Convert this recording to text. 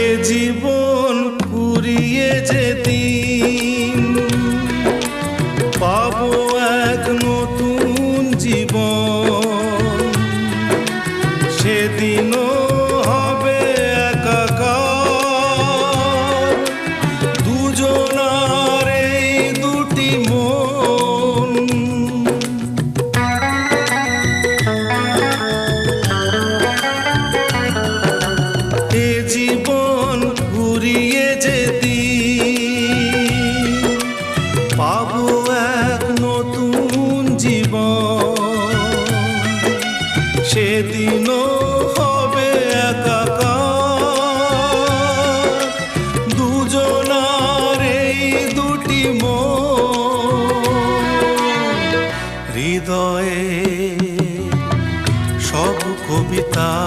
এ জীবন পুরিয়ে যেদিন পাবো এক নতুন জীবন। সেদিনও হবে জীবন ঘুরিয়ে যেতি। পাবো এক নতুন জীবন। সেদিনও হবে একাকার। দুজনার এই দুটি হৃদয়ে সব কবিতা